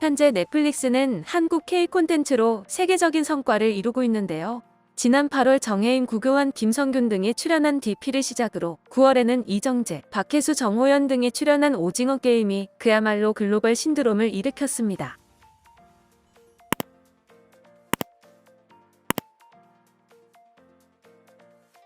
현재 넷플릭스는 한국 K 콘텐츠로 세계적인 성과를 이루고 있는데요. 지난 8월 정혜인, 구교환, 김성균 등이 출연한 DP를 시작으로 9월에는 이정재, 박혜수, 정호연 등이 출연한 오징어 게임이 그야말로 글로벌 신드롬을 일으켰습니다.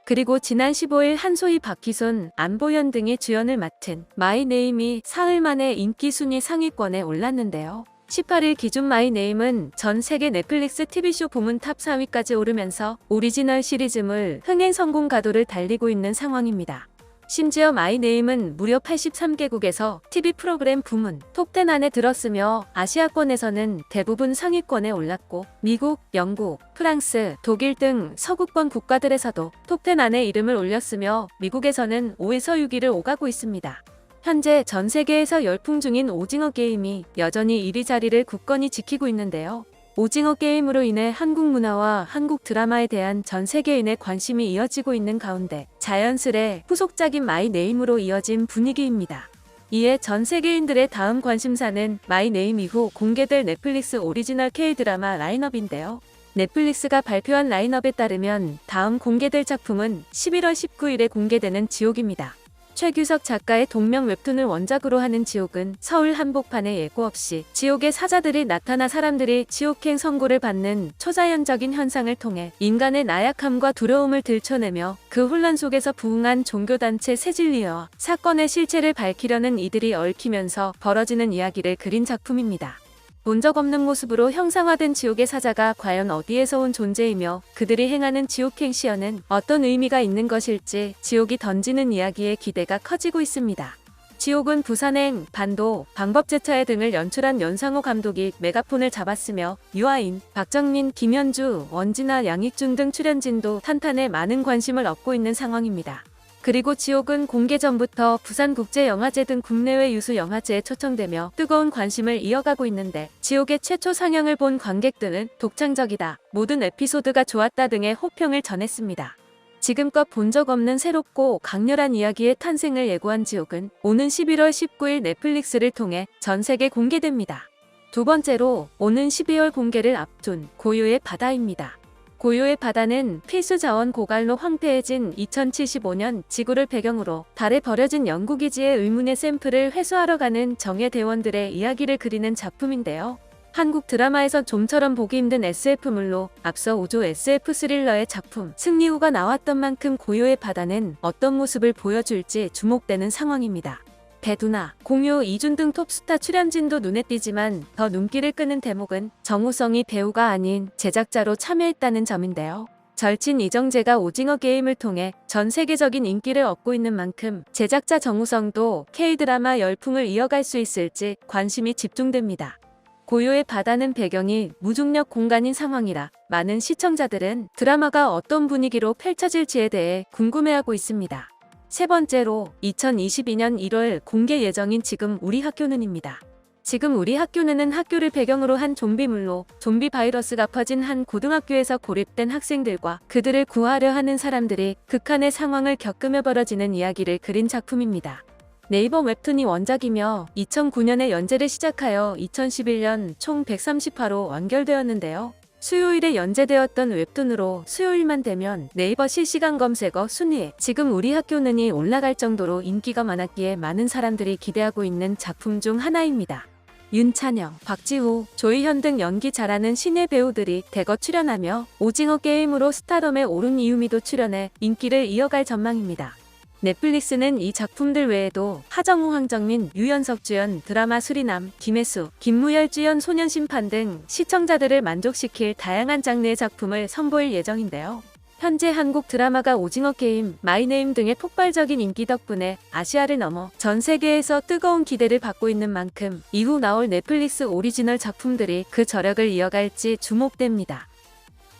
그리고 지난 15일 한소희, 박희순, 안보현 등이 주연을 맡은 마이네임이 사흘 만에 인기 순위 상위권에 올랐는데요. 18일 기준 마이네임은 전 세계 넷플릭스 TV쇼 부문 탑 4위까지 오르면서 오리지널 시리즈물 흥행 성공 가도를 달리고 있는 상황입니다. 심지어 마이네임은 무려 83개국에서 TV 프로그램 부문 톱10 안에 들었으며 아시아권에서는 대부분 상위권에 올랐고 미국, 영국, 프랑스, 독일 등 서구권 국가들에서도 톱10 안에 이름을 올렸으며 미국에서는 5에서 6위를 오가고 있습니다. 현재 전 세계에서 열풍 중인 오징어 게임이 여전히 1위 자리를 굳건히 지키고 있는데요. 오징어 게임으로 인해 한국 문화와 한국 드라마에 대한 전 세계인의 관심이 이어지고 있는 가운데 자연스레 후속작인 마이 네임으로 이어진 분위기입니다. 이에 전 세계인들의 다음 관심사는 마이 네임 이후 공개될 넷플릭스 오리지널 K-드라마 라인업인데요. 넷플릭스가 발표한 라인업에 따르면 다음 공개될 작품은 11월 19일에 공개되는 지옥입니다. 최규석 작가의 동명 웹툰을 원작으로 하는 지옥은 서울 한복판에 예고 없이 지옥의 사자들이 나타나 사람들이 지옥행 선고를 받는 초자연적인 현상을 통해 인간의 나약함과 두려움을 들춰내며 그 혼란 속에서 부흥한 종교단체 세질리어와 사건의 실체를 밝히려는 이들이 얽히면서 벌어지는 이야기를 그린 작품입니다. 본 적 없는 모습으로 형상화된 지옥의 사자가 과연 어디에서 온 존재이며 그들이 행하는 지옥행 시연은 어떤 의미가 있는 것일지 지옥이 던지는 이야기의 기대가 커지고 있습니다. 지옥은 부산행, 반도, 방법제차회 등을 연출한 연상호 감독이 메가폰을 잡았으며 유아인, 박정민, 김현주, 원진아, 양익준 등 출연진도 탄탄해 많은 관심을 얻고 있는 상황입니다. 그리고 지옥은 공개 전부터 부산국제영화제 등 국내외 유수 영화제에 초청되며 뜨거운 관심을 이어가고 있는데 지옥의 최초 상영을 본 관객 들은 독창적이다, 모든 에피소드가 좋았다 등의 호평을 전했습니다. 지금껏 본 적 없는 새롭고 강렬한 이야기의 탄생을 예고한 지옥은 오는 11월 19일 넷플릭스를 통해 전 세계 공개됩니다. 두 번째로 오는 12월 공개를 앞둔 고유의 바다입니다. 고요의 바다는 필수 자원 고갈로 황폐해진 2075년 지구를 배경으로 달에 버려진 연구기지의 의문의 샘플을 회수하러 가는 정예 대원들의 이야기를 그리는 작품인데요. 한국 드라마에서 좀처럼 보기 힘든 SF물로 앞서 우주 SF 스릴러의 작품 승리후가 나왔던 만큼 고요의 바다는 어떤 모습을 보여줄지 주목되는 상황입니다. 배두나, 공유, 이준 등 톱스타 출연진도 눈에 띄지만 더 눈길을 끄는 대목은 정우성이 배우가 아닌 제작자로 참여했다는 점인데요. 절친 이정재가 오징어 게임을 통해 전 세계적인 인기를 얻고 있는 만큼 제작자 정우성도 K-드라마 열풍을 이어갈 수 있을지 관심이 집중됩니다. 고요의 바다는 배경이 무중력 공간인 상황이라 많은 시청자들은 드라마가 어떤 분위기로 펼쳐질지에 대해 궁금해하고 있습니다. 세 번째로 2022년 1월 공개 예정인 지금 우리 학교는입니다. 지금 우리 학교는 학교를 배경으로 한 좀비물로 좀비 바이러스가 퍼진 한 고등학교에서 고립된 학생들과 그들을 구하려 하는 사람들이 극한의 상황을 겪으며 벌어지는 이야기를 그린 작품입니다. 네이버 웹툰이 원작이며 2009년에 연재를 시작하여 2011년 총 138호 완결되었는데요. 수요일에 연재되었던 웹툰으로 수요일만 되면 네이버 실시간 검색어 순위에 지금 우리 학교는이 올라갈 정도로 인기가 많았기에 많은 사람들이 기대하고 있는 작품 중 하나입니다. 윤찬영, 박지호, 조희현 등 연기 잘하는 신예 배우들이 대거 출연하며 오징어 게임으로 스타덤에 오른 이유미도 출연해 인기를 이어갈 전망입니다. 넷플릭스는 이 작품들 외에도 하정우, 황정민, 유연석 주연 드라마 수리남, 김혜수, 김무열 주연 소년심판 등 시청자들을 만족시킬 다양한 장르의 작품을 선보일 예정인데요. 현재 한국 드라마가 오징어 게임, 마이네임 등의 폭발적인 인기 덕분에 아시아를 넘어 전 세계에서 뜨거운 기대를 받고 있는 만큼 이후 나올 넷플릭스 오리지널 작품들이 그 저력을 이어갈지 주목됩니다.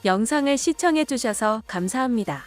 영상을 시청해주셔서 감사합니다.